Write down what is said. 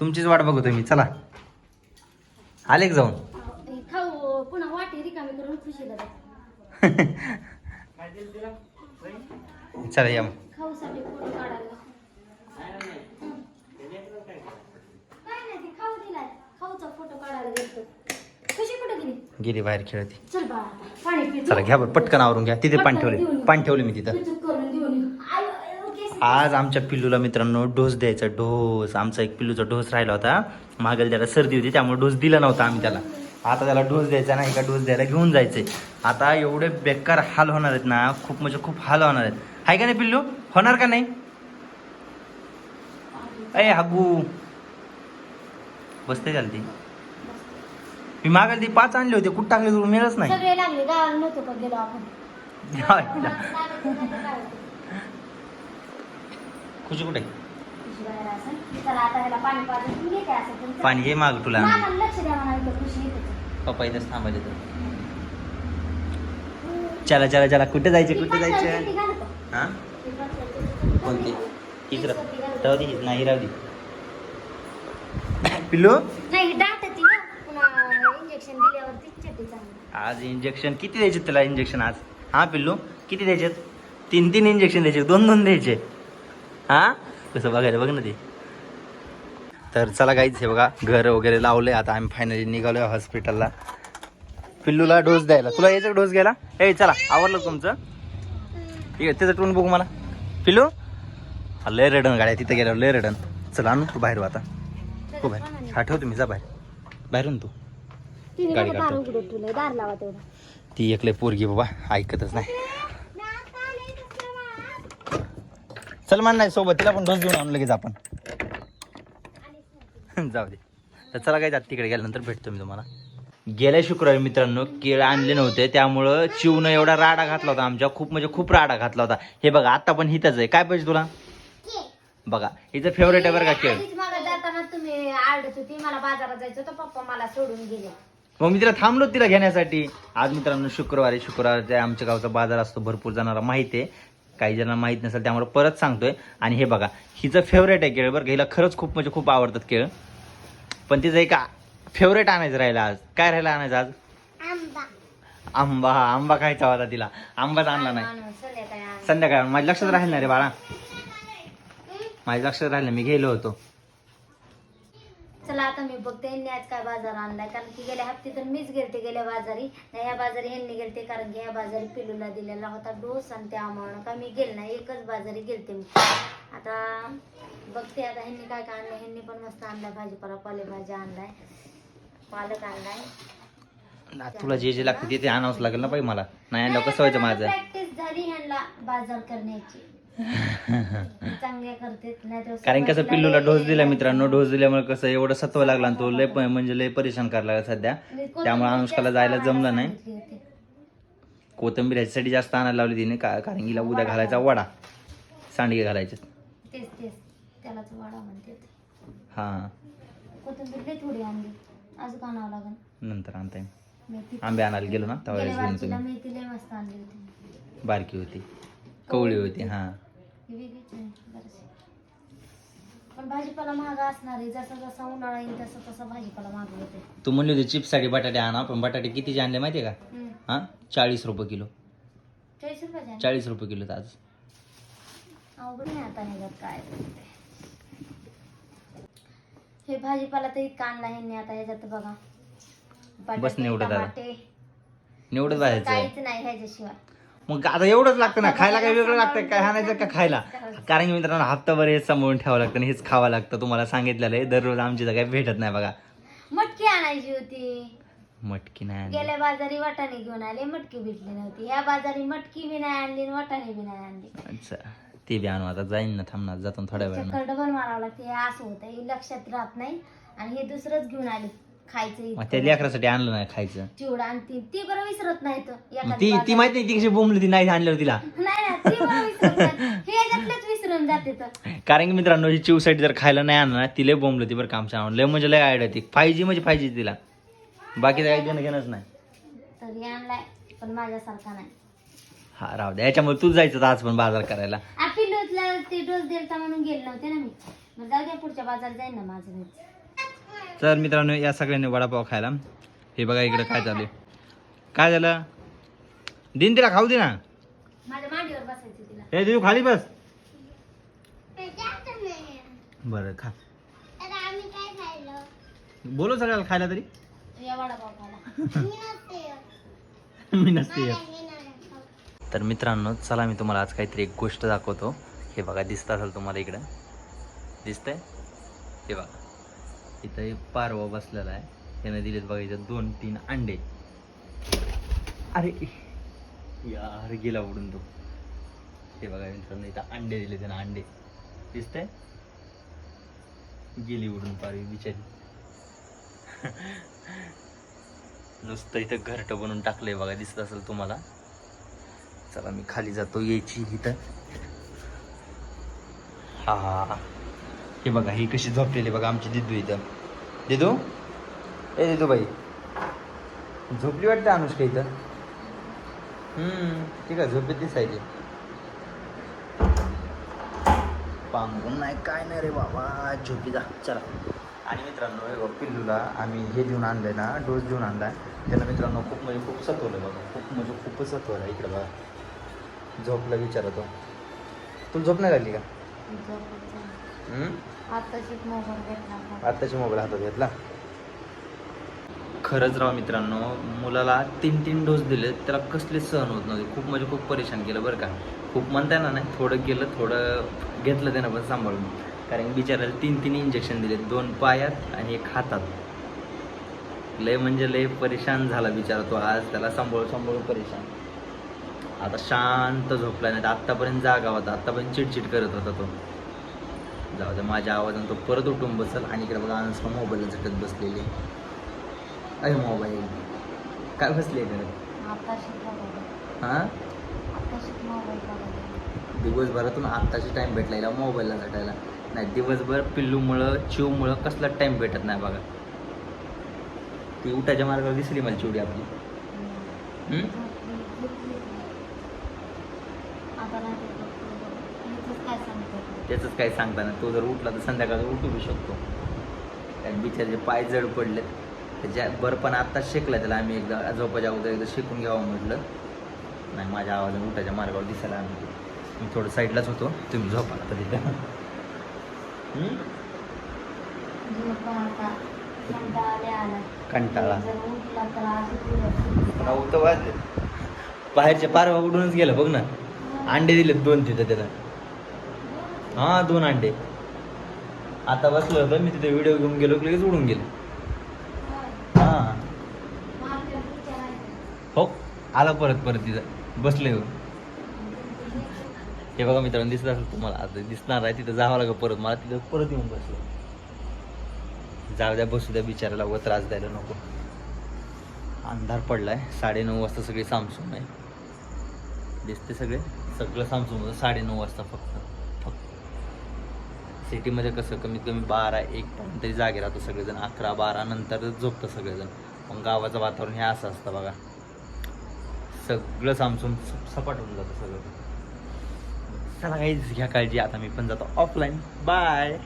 तुमचीच वाट बघतोय मी चला. आले जाऊन. खाऊ पुन्हा वाटी रिकामी करून खुशी दादा चला या मग. खाऊसाठी फोटो काढायला काय नाही ते खाऊ दिलाय खाऊचा फोटो काढायला गेलतो खुशी कुठे गेली गेली बाहेर खेळती. चल बाळा पाणी पितो. चला घ्या बरं पटकन आवरून घ्या. तिथे पाणी ठेवले. पाणी ठेवले मी तिथं पितूक करून देऊन ये. आयो, आयो, केस. आज आमच्या पिल्लूला मित्रांनो डोस द्यायचा डोस. आमचा एक पिल्लूचा डोस राहिला होता. मागेल त्याला सर्दी होती त्यामुळे डोस दिला नव्हता आम्ही त्याला. आता त्याला डोस द्यायचा नाही का डोस द्यायला घेऊन जायचे आता एवढे बेकार हाल होणार आहेत ना खूप म्हणजे खूप हाल होणार आहेत. आहे का नाही पिल्लू? होणार का नाही? अय हागू. बसते चालती मी मागायला ती पाच आणली होती कुठं टाकली तुला मिळच नाही सगळे लागले गावाला नव्हतो का गेलो आपण खुशी कुठे? खुशी बाहेर असेल. चला आता ह्याला पाणी पाजून घेते असं पण चला. पाणी हे माग तुला. मामाला लक्ष द्या म्हणा इथं खुशी येते पप्पा इथंच थांबायचे तर. चला चला चला. कुठे जायचे कुठे जायचं? हा? कोणती? हीच राह दे नाही राहू दे. पिल्लू? नाही इंजेक्शन दिल्यावरती आज इंजेक्शन किती द्यायचे तुला इंजेक्शन आज? हा पिल्लू? किती द्यायचे तीन तीन इंजेक्शन द्यायचे. दोन दोन द्यायचे. हा? कसं बघायला बघ ना ते. तर चला काहीच हे बघा घर वगैरे लावले आता आम्ही फायनली निघालोय हॉस्पिटलला पिल्लूला डोस द्यायला. तुला याचा डोस घ्यायला? ए चला आवडलं तुमचं? ठीक आहे त्याचं टोन बघू मला. पिल्लू? हा, लय रडण गाड्या तिथं गेल्यावर लय रडण. चला आणू तू बाहेर आता. हो बाहेर. हा ठेव तुम्ही जा बाहेर. बाहेरून तू. तिने गाडी काढतो. ती एकले पोरगी बाबा ऐकतच नाही. चल मान नाही सोबत तिला पण डोस देऊन आणू लगेच आपण. जाऊ दे. तर चला काय जात तिकडे गेल्यानंतर भेटतो मी तुम्हाला. गेल्या शुक्रवारी मित्रांनो केळ आणले नव्हते त्यामुळं चिवनं एवढा राडा घातला होता आमच्या खूप म्हणजे खूप राडा घातला होता. हे बघा आता पण हिथंच आहे. काय पाहिजे तुला? बघा हिचं फेवरेट आहे बरं का केळ. आधीच मला जाताना तुम्ही आडत होती मला बाजारात जायचं होतं पप्पा मला सोडून गेले. मग मी तिला थांबलो तिला घेण्यासाठी. आज मित्रांनो शुक्रवारी शुक्रवारचे आमच्या गावचा बाजार असतो भरपूर जणांना माहिती आहे. काही जणांना माहीत नसेल त्यामुळे परत सांगतोय. आणि हे बघा हिचं फेवरेट आहे केळ बरं का? हिला खरंच खूप म्हणजे खूप आवडतात केळ. पण तिचं एक फेवरेट आणायचं राहिलं आज. काय राहिलं आणायचं आज? आंबा. आंबा हा आंबा खायचा होता तिला. आंबाच आणला नाही. संध्याकाळी माझ्या लक्षात राहील ना रे बाळा. माझ्या लक्षात राहिलं मी गेलो होतो. आता मी बघते ह्यांनी आज काय बाजार आणलाय. कारण की गेल्या हप्ते तर मीच गेलते गेल्या बाजारी. नाही ह्या बाजारी ह्यांनी गेलते कारण की ह्या बाजारी पिलूला दिलेला होता डोस आणि त्यामुळं का मी गेले नाही एकच बाजारी गेलते मी. आता बघते आता ह्यांनी काय काय आणलं ह्यांनी पण मस्त आणलाय भाजीपाला पालेभाज्या आणलाय. पालक आणलाय. ना, तुला जे जे लागतं ते ते आणावंच लागेल ना पाहिजे मला. नाही आणलं कसं व्हायचं माझं? प्रॅक्टिस झाली ह्यांना बाजार करण्याची. करते नाही कारण कसं पिल्लूला डोस दिला मित्रांनो डोस दिल्यामुळे कसं एवढं सत्व लागला आणि तो लय प- म्हणजे लय परेशान करायला लागला सध्या. त्यामुळे अनुष्काला जायला जमलं नाही. कोथंबीर ह्याच्यासाठी जास्त आणायला लावली तिने का कारण हिला उद्या घालायचा वडा. सांडगे घालायचे. तेच तेच. त्यालाच वाडा म्हणते हां. कोथिंबीर लई थोडी आणली. अजून आणावं लागेल नंतर आणता. येईल मेथी आंबे आणायला गेलो ना गेल्या घेऊन तुम्ही. मेथी लई मस्त आणली होती. बारकी होती. कवळी होती हां. ही वेगळीच आहे जराशी. पण भाजीपाला महाग असणार आहे जसा जसा उन्हाळा येईल तसा तसा भाजीपाला महाग तू म्हणली होती चिप्ससाठी बटाटे आणा पण बटाटे कितीचे आणले माहिती आहे का हम्म. हां चाळीस रुपये किलो चाळीस रुपयाचे आहे. चाळीस रुपये किलो आज अवघड नाही आता निघत काय ते. हे भाजीपाला तर इतका आणला ह्यांनी आता ह्याच्यात बघा बटाटे, बस निवडत. टमाटे, निवडत काहीच नाही ह्याच्याशिवाय मग आता एवढंच लागतं ना खायला काय वेगळं लागतं काय आणायचं का खायला? कारण की मित्रांनो हप्ताभर हेच सांभाळून ठेवावं लागतं आणि हेच खावं लागतं तुम्हाला सांगितलेलं आहे. दररोज आमची काही भेटत नाही बघा. मटकी आणायची होती. मटकी नाही आणली. गेल्या बाजारी वाटाणे घेऊन आले मटकी भेटली नव्हती. ह्या बाजारी मटकी बी नाही आणली आणि वाटाणे बी नाही आणली. अच्छा ते बी आणू आता. जाईन ना थांबणार जातो ना थोड्या वेळानं. चक्कर डबल मारावं लागते. हे असं होतं हे लक्षात राहत नाही. आणि हे दुसरंच घेऊन आले. खायचं मग इतकं. त्या लेकरासाठी आणलं नाही खायचं. चिवडा आणि ती ती बरं विसरत नाही तर मग एखादी ती ती माहिती नाही ती कशी बोंबली ती नाही आणलं तिला? नाही ना ती बरं विसरत नाही. हे याच्यातलेच विसरून जाते तर कारण की मित्रांनो ही चिवसाठी जर खायला नाही आणलं ना ती लय बोंबलं ती बरं काम आणून लय म्हणजे लय आयडिया ती फाय जी म्हणजे फाय जी तिला. बाकी काही देणं घेणंच नाही. तरी आणलाय पण माझ्यासारखा नाही. हा राहू द्या याच्यामुळे तू जायचं होतं आज पण बाजार करायला. पिल्लूला ते डोस दिलता म्हणून गेले नव्हते ना मी. मग जाऊ द्या पुढच्या बाजारात जाईन ना माझं मीच तर मित्रांनो या सगळ्यांनी वडापाव खायला. हे बघा इकडे काय चालू आहे. काय झालं? दिन तिला खाऊ दे ना. हे तू खाली बस. बरं खा. बोलो सगळ्याला खायला तरी. मी नसते. तर मित्रांनो चला मी तुम्हाला आज काहीतरी एक गोष्ट दाखवतो. हे बघा दिसत असेल तुम्हाला इकडं. दिसतंय? हे बघा. इथं एक पारवा बसलेला आहे. त्याने दिलेत बघा इथं दोन तीन अंडे. अरे. यार गेला उडून तो. हे बघा मित्रांनो इथं अंडे दिले त्यानं अंडे. दिसतंय? गेली उडून पारवी बिचारी. नुसतं इथं घरटं बनवून टाकलंय बघा दिसत असेल तुम्हाला. चला मी खाली जातो यायची इथं. हा. हे बघा ही कशी झोपलेली बघा आमची दिदू इथं. दिदू? ए दिदू बाई झोपली वाटतं अनुष्का इथं? ठीक आहे झोपेत दिसायची. पांगून नाही काय नाही रे बाबा झोपी जा चला. आणि मित्रांनो हे बघ, पिल्लूला आम्ही हे देऊन आणलंय ना डोस देऊन आणलाय. त्याला मित्रांनो खूप म्हणजे खूप सतवलं बघा खूप म्हणजे खूपच सतवलं इकडं बघा. झोपला विचारतो तुला झोप नाही लागली का? आत्ताची मोबाईल हातात घेतला? खरंच राव मित्रांनो मुलाला तीन तीन डोस दिले त्याला कसलेच सहन होत नव्हते. खूप म्हणजे खूप परेशान केलं बरं का. खूप म्हणता ना नाही थोडं गेलं थोडं घेतलं त्यानं पण सांभाळून. कारण बिचाराला तीन तीन इंजेक्शन दिले दोन पायात आणि एक हातात. लय म्हणजे लय परेशान झाला बिचारा तो आज त्याला सांभाळून सांभाळून परेशान. आता शांत झोपला नाही आत्तापर्यंत जागा होता आत्तापर्यंत चिडचिड करत होता तो. जाऊ दे माझ्या आवाजाने तो परत उठून बसल आणि इकडे बघा अनुष्का मोबाईलला झटत बसलेली. अरे मोबाईल काय बसले मोबाईल हां? मोबाईल दिवसभरातून आत्ताची टाईम भेटला हिला मोबाईलला झटायला. नाही दिवसभर पिल्लूमुळं चिवमुळं कसला टाईम भेटत नाही बघा. ती उठाच्या मार्गावर दिसली मला चिवडी आपली. काय सांगतो त्याचंच काही सांगताना तो जर उठला तर संध्याकाळी उठू बी शकतो. कारण बिचाराचे पाय जड पडले त्याच्या बरं पण आत्ताच शेकला त्याला आम्ही एकदा झोपाच्या अगोदर एकदा शेकून घ्यावं म्हटलं. नाही माझ्या आवाजाने उठाच्या मार्गावर दिसायला आम्ही. मी थोडं साईडलाच होतो तुम्ही झोपा आता तिथं. कंटाळा तर नऊ वाजले बाहेरच्या पारवा उडूनच गेलं बघ ना. अंडे दिले दोन तिथं त्याला. हा दोन अंडे. आता बसलो होतो मी तिथे व्हिडिओ घेऊन गेलो लगेच उडून गेलो. हां. हो आला परत परत तिथं. बसले हो हे बघा मित्रांनो दिसत असेल तुम्हाला आता दिसणार आहे तिथं जावं लागेल परत. मला तिथं परत येऊन बसलो जाऊ द्या बसू द्या बिचारायला व त्रास द्यायला नको. अंधार पडलाय साडेनऊ वाजता सगळे सामसून आहे. दिसते सगळे. सगळं सामसून होतं साडेनऊ वाजता फक्त. सिटीमध्ये कसं कमीत कमी बारा एक पर्यंत तरी जागे राहतो सगळेजण. अकरा बारा नंतर झोपतं सगळेजण. पण गावाचं वातावरण हे असं असतं बघा. सगळं सामसून सपाट होऊन जातं सगळं. चला काहीच घ्या काळजी आता मी पण जातो ऑफलाईन बाय